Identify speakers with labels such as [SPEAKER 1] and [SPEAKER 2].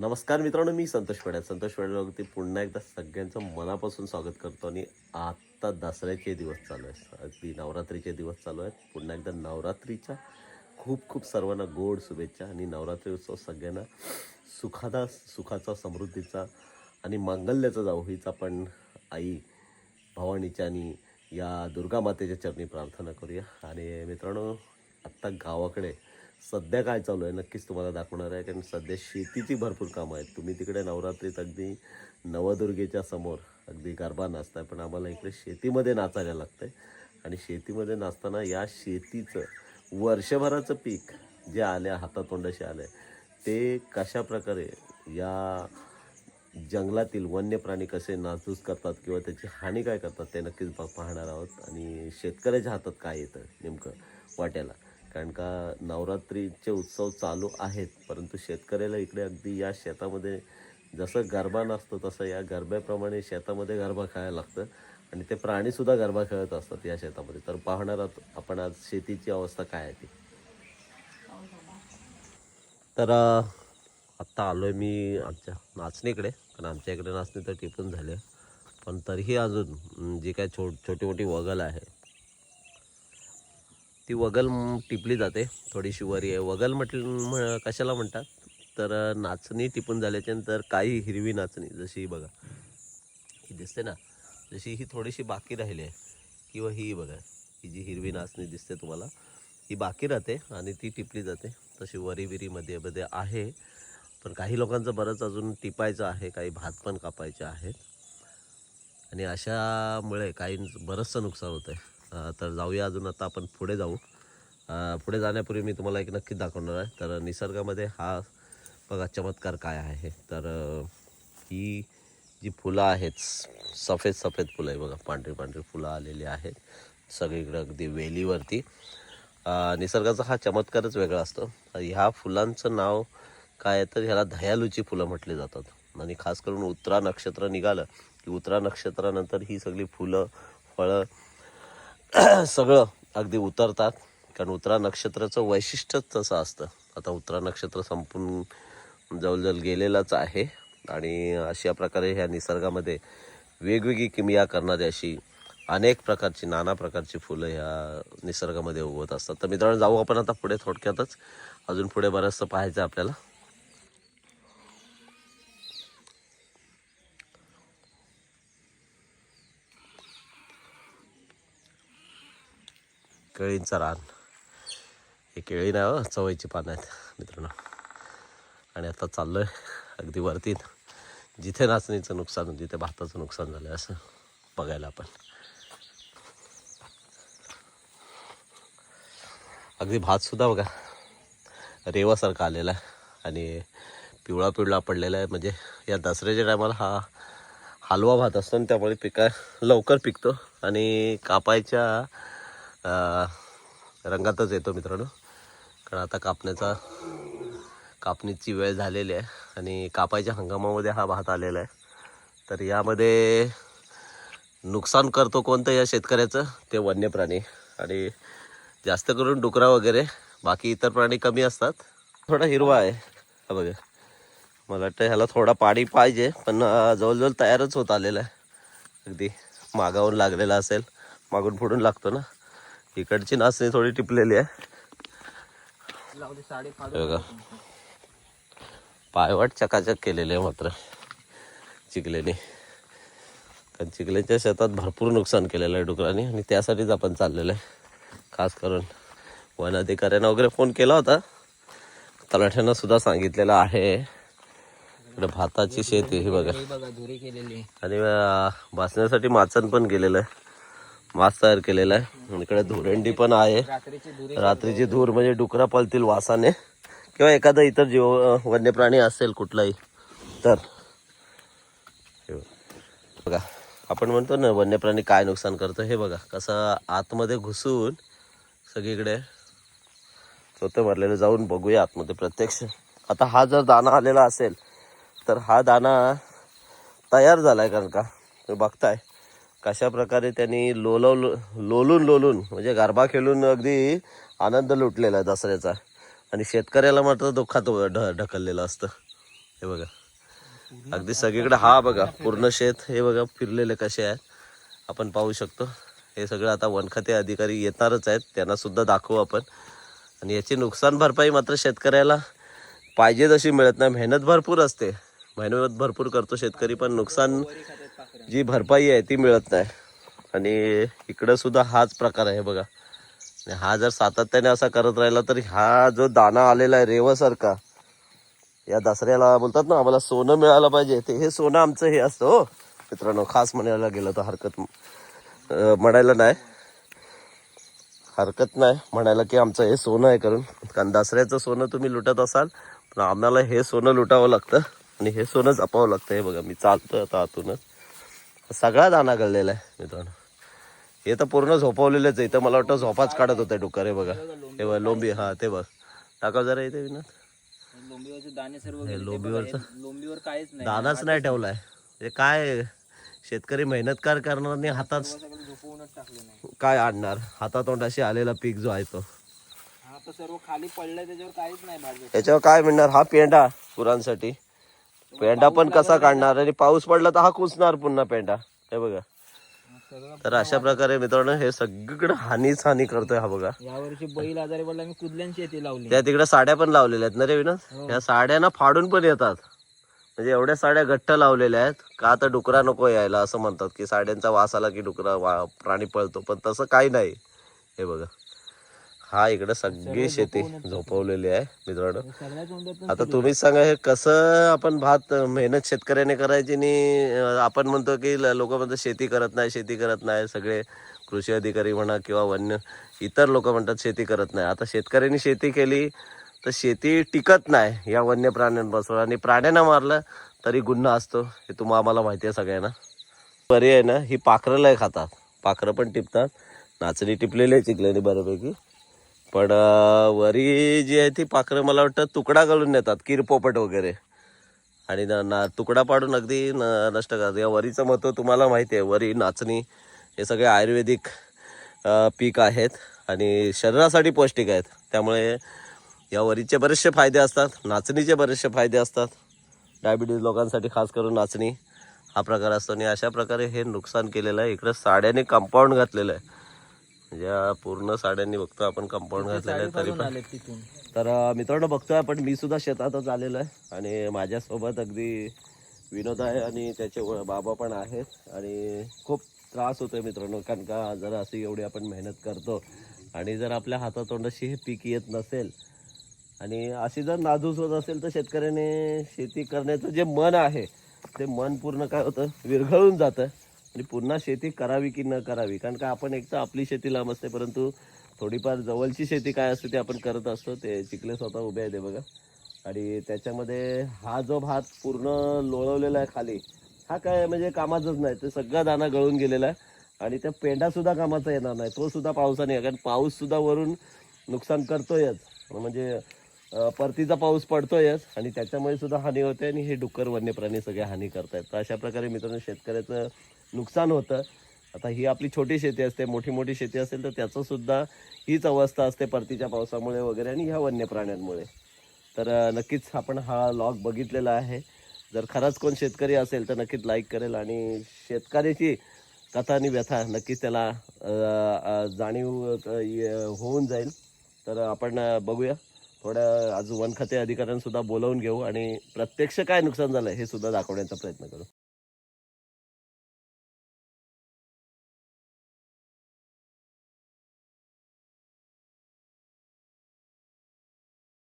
[SPEAKER 1] नमस्कार मित्रांनो मी संतोष पेड्या संतोष पेड्यावरती पुन्हा एकदा सगळ्यांचं मनापासून स्वागत करतो आणि आत्ता दसऱ्याचे दिवस चालू आहेत. अगदी नवरात्रीचे दिवस चालू आहेत. पुन्हा एकदा नवरात्रीच्या खूप खूप सर्वांना गोड शुभेच्छा आणि नवरात्री उत्सव सगळ्यांना सुखादा सुखाचा समृद्धीचा आणि मांगल्याचा जाऊ हीच आपण आई भवानीच्या आणि या दुर्गा मातेच्या चरणी प्रार्थना करूया. आणि मित्रांनो आत्ता गावाकडे सध्या काय चालू आहे? नक्कीच तुम्हाला दाखवणार आहे कारण सध्या शेतीची भरपूर कामं आहेत. तुम्ही तिकडे नवरात्रीत अगदी नवदुर्गेच्या समोर अगदी गरबा नाचताय पण आम्हाला इकडे शेतीमध्ये नाचायला लागतं आहे आणि शेतीमध्ये नाचताना या शेतीचं वर्षभराचं पीक जे आल्या हातातोंडाशी आलं ते कशा प्रकारे या जंगलातील वन्य प्राणी कसे नाचूस करतात किंवा त्याची हानी काय करतात ते नक्कीच पाहणार आहोत. आणि शेतकऱ्याच्या हातात काय येतं नेमकं वाट्याला? कारण का नवरात्रीचे उत्सव चालू आहेत परंतु शेतकऱ्याला इकडे अगदी या शेतामध्ये जसं गरबा नसतो तसं या गरब्याप्रमाणे शेतामध्ये गरबा खेळायला लागतं आणि ते प्राणीसुद्धा गरबा खेळत असतात या शेतामध्ये. तर पाहणार आहोत आपण आज शेतीची अवस्था काय आहे ती. तर आत्ता आलो आहे मी आमच्या नाचणीकडे पण आमच्या इकडे नाचणी तर टिपून झाले पण तरीही अजून जी काय छो छोटी मोठी वगल आहे ती वगल टिपली जाते थोडीशी वरी. आहे वगल म्हटलं कशाला म्हणतात? तर नाचणी टिपून झाल्याच्यानंतर काही हिरवी नाचणी जशी ही बघा. ही दिसते ना? जशी ही थोडीशी बाकी राहिली आहे. किंवा ही बघा ही जी हिरवी नाचणी दिसते तुम्हाला ही बाकी राहते आणि ती टिपली जाते. तशी वरी विरीमध्ये मध्ये आहे. पण काही लोकांचं बरंच अजून टिपायचं आहे काही भात पण कापायचे आहेत. आणि अशामुळे काही बरंचसं नुकसान होतं आहे तर जाऊया अजून आता आपण पुढे जाऊ. पुढे जाण्यापूर्वी मी तुम्हाला एक नक्की दाखवणार आहे. तर निसर्गामध्ये हा बघा चमत्कार काय आहे. तर ही जी फुलं आहेत स- सफेद सफेद फुलं आहे बघा. पांढरी पांढरी फुलं आलेली आहेत. सगळीकडे अगदी वेलीवरती. निसर्गाचा हा चमत्कारच वेगळा असतो. ह्या फुलांचं नाव काय आहे तर ह्याला दयालूची फुलं म्हटली जातात. आणि खास करून उत्तरा नक्षत्र निघालं की उत्तरा नक्षत्रानंतर ही सगळी फुलं फळं सगळं अगदी उतरतात. कारण उत्तरा नक्षत्राचं वैशिष्ट्यच तसं असतं. आता उत्तरा नक्षत्र संपून जवळजवळ गेलेलंच आहे. आणि अशा प्रकारे ह्या निसर्गामध्ये वेगवेगळी किमिया करणारी अशी अनेक प्रकारची नाना प्रकारची फुलं ह्या निसर्गामध्ये उगवत असतात. तर मित्रांनो जाऊ आपण आता पुढे थोडक्यातच. अजून पुढे बरंचसं पाहायचं आपल्याला. केळींचा रान. हे केळी नाही हो चवळीची पानं आहेत मित्रांनो. आणि आता चाललो आहे अगदी वरती. जिथे नाचणीचं नुकसान जिथे भाताचं नुकसान झालं असं बघायला आपण. अगदी भातसुद्धा बघा. रेवासारखा आलेला आहे. आणि पिवळा पिवळा पडलेला आहे. म्हणजे या दसऱ्याच्या टायमाला हा हलवा भात असतो आणि त्यामुळे पिका लवकर पिकतो. आणि कापायच्या रंगातच येतो मित्रांनो. कारण आता कापण्याचा कापणीची वेळ झालेली आहे आणि कापायच्या हंगामामध्ये हा भात आलेला आहे. तर यामध्ये नुकसान करतो कोणतं या शेतकऱ्याचं? ते वन्य प्राणी आणि जास्त करून डुकरा वगैरे. बाकी इतर प्राणी कमी असतात. थोडा हिरवा आहे. हा बघा. मला वाटतं ह्याला थोडा पाणी पाहिजे पण जवळजवळ तयारच होत आलेला आहे. अगदी मागावून लागलेला असेल. मागून फुडून लागतो ना. इकडची नाचणी थोडी टिपलेली आहे. बघा. पायवाट चकाचक केलेले आहे मात्र चिखलेने कारण चिखलेच्या शेतात भरपूर नुकसान केलेलं आहे डुकरांनी आणि त्यासाठीच आपण चाललेलं आहे. खास करून वन अधिकाऱ्यांना वगैरे फोन केला होता. तलाठ्यांना सुद्धा सांगितलेलं आहे. इकडे भाताची शेती ही बघा.
[SPEAKER 2] बघा धुरी केलेली
[SPEAKER 1] आणि भासण्यासाठी माचण पण गेलेलं आहे. मास तयार केलेला आहे. आणि इकडे धुरंडी पण आहे.
[SPEAKER 2] रात्रीची धूर
[SPEAKER 1] म्हणजे डुकरा पळतील वासाने. किंवा एखादा इतर जीव वन्य प्राणी असेल कुठलाही तर. बघा आपण म्हणतो ना वन्य प्राणी काय नुकसान करतो हे बघा कसं आतमध्ये घुसून सगळीकडे स्वतः भरलेलं जाऊन बघूया आतमध्ये प्रत्यक्ष. आता हा जर दाना आलेला असेल तर हा दाना तयार झाला आहे कारण का? तुम्ही बघताय. कशा प्रकारे त्यांनी लोलव लोलून लोलून म्हणजे गरबा खेळून अगदी आनंद लुटलेला आहे दसऱ्याचा. आणि शेतकऱ्याला मात्र दुःखात ढ ढकललेलं असतं. हे बघा. अगदी सगळीकडे हा बघा पूर्ण शेत हे बघा फिरलेले कसे आहेत. आपण पाहू शकतो. हे सगळं आता वनखाते अधिकारी येणारच आहेत. त्यांना सुद्धा दाखवू आपण. आणि याची नुकसान भरपाई मात्र शेतकऱ्याला पाहिजे तशी मिळत नाही. मेहनत भरपूर असते. मेहनत भरपूर करतो शेतकरी पण नुकसान जी भरपाई आहे ती मिळत नाही. आणि इकडं सुद्धा हाच प्रकार आहे बघा. हा जर सातत्याने असा करत राहिला तर हा जो दाना आलेला आहे रेवासारखा या दसऱ्याला बोलतात ना आम्हाला सोनं मिळालं पाहिजे. ते हे सोनं आमचं हे असतं हो. मित्रांनो खास म्हणायला गेलं तर हरकत म्हणायला नाही. हरकत नाही म्हणायला की आमचं हे सोनं आहे करून. कारण दसऱ्याचं सोनं तुम्ही लुटत असाल पण आम्हाला हे सोनं लुटावं लागतं. आणि हे सोनं जपावं लागतं. हे बघा मी चालतोय आता आतूनच. सगळा दाना गळलेला आहे मित्रांनो. हे तर पूर्ण झोपवलेलंच आहे. इथं मला वाटतं झोपाच काढत होते डुक्कर हे बघा. हे बघा लोंबी हा ते बघ. टाकाव जरा इथे
[SPEAKER 2] लोंबीवरचे दाणे सर्व
[SPEAKER 1] लोंबीवरचं?
[SPEAKER 2] लोंबीवर काहीच नाही.
[SPEAKER 1] दानाच नाही ठेवलाय. म्हणजे काय शेतकरी मेहनतकार करणार आणि हातात
[SPEAKER 2] नाही.
[SPEAKER 1] काय आणणार? हातातोंडाशी आलेला पीक जो आहे तो.
[SPEAKER 2] सर्व खाली पडलंय त्याच्यावर काहीच नाही
[SPEAKER 1] याच्यावर काय मिळणार? हा पेंडा गुरांसाठी. पेंडा पण कसा काढणार? आणि पाऊस पडला तर हा कुचणार पुन्हा पेंडा. हे बघा. तर अशा प्रकारे मित्रांनो हे सगळीकडे हानीच हानी करतोय हा बघा.
[SPEAKER 2] यावर्षी बैल आजारी पडला मी कुदल्यांची शेती लावली.
[SPEAKER 1] त्या तिकडे साड्या पण लावलेल्या आहेत ना रे विनोद? या साड्यांना फाडून पण येतात. म्हणजे एवढ्या साड्या घट्ट लावलेल्या आहेत. का तर डुकरा नको यायला असं म्हणतात की साड्यांचा वास आला की डुकरा वा प्राणी पळतो पण तसं काही नाही. हे बघा. हा इकडे सगळी शेती झोपवलेली आहे मित्रांनो. आता तुम्हीच सांगा हे कसं आपण भात मेहनत शेतकऱ्याने करायची आणि आपण म्हणतो की लोक म्हणतात शेती करत नाही शेती करत नाही. सगळे कृषी अधिकारी म्हणा किंवा वन्य इतर लोक म्हणतात शेती करत नाही. आता शेतकऱ्यांनी शेती केली तर शेती टिकत नाही या वन्य प्राण्यांपासून. आणि प्राण्यांना मारलं तरी गुन्हा असतो. हे तुम्हाला आम्हाला माहिती आहे सगळ्यांना. बरी आहे ना? ही पाखरं लय खातात. पाखरं पण टिपतात. नाचणी टिपलेली आहे चिकल्याने बऱ्यापैकी. पण वरी जी आहे ती पाखरं मला वाटतं तुकडा घालून नेतात किरपोपट वगैरे. आणि ना ना तुकडा पाडून अगदी न नष्ट करतात. या वरीचं महत्त्व तुम्हाला माहिती आहे. वरी नाचणी हे सगळे आयुर्वेदिक पीक आहेत आणि शरीरासाठी पौष्टिक आहेत. त्यामुळे या वरीचे बरेचसे फायदे असतात. नाचणीचे बरेचसे फायदे असतात. डायबिटीज लोकांसाठी खास करून नाचणी हा प्रकार असतो आणि अशा प्रकारे हे नुकसान केलेलं आहे. इकडं साड्याने कंपाऊंड घातलेलं आहे. या पूर्ण साड्यांनी बघतो आपण कंपाऊंड घातलेलं आहे तरी पण.
[SPEAKER 2] तिथून.
[SPEAKER 1] तर मित्रांनो बघतोय आपण मी सुद्धा शेतातच आलेलो आहे आणि माझ्यासोबत अगदी विनोद आहे आणि त्याचे बाबा पण आहेत आणि खूप त्रास होतोय मित्रांनो कारण का जर अशी एवढी आपण मेहनत करतो आणि जर आपल्या हातातोंडाशी हे पीक येत नसेल आणि अशी जर नाजूक होत असेल तर शेतकऱ्याने शेती करण्याचं जे मन आहे ते मन पूर्ण काय होतं विरघळून जातं. आणि पुन्हा शेती करावी की न करावी? कारण का आपण एक तर आपली शेती लांब असते परंतु थोडीफार जवळची शेती काय असते ते आपण करत असतो ते चिखले स्वतः उभे आहे ते बघा. आणि त्याच्यामध्ये हा जो भात पूर्ण लोळवलेला आहे खाली हा काय म्हणजे कामाचाच नाही ते सगळा दाना गळून गेलेला आहे. आणि त्या पेंडासुद्धा कामाचा येणार नाही तो सुद्धा पावसाने आहे. कारण पाऊस सुद्धा वरून नुकसान करतोयच. म्हणजे परतीचा पाऊस पडतोयच आणि त्याच्यामुळे सुद्धा हानी होते आणि हे डुक्कर वन्य प्राणी सगळे हानी करतायत. तर अशा प्रकारे मित्रांनो शेतकऱ्याचं नुकसान होतं. आता ही आपली छोटी शेती असते मोठी मोठी शेती असेल तर त्याचं सुद्धा हीच अवस्था असते परतीच्या पावसामुळे वगैरे आणि ह्या वन्य प्राण्यांमुळे तर नक्कीच आपण हा लॉग बघितलेला आहे. जर खरंच कोण शेतकरी असेल तर नक्कीच लाईक करेल आणि शेतकऱ्याची कथा आणि व्यथा नक्कीच त्याला जाणीव होऊन जाईल. तर आपण बघूया. थोड्या आज वन खाते बोलवून बोलावून घेऊ आणि प्रत्यक्ष काय नुकसान झालं हे सुद्धा दाखवण्याचा प्रयत्न करू.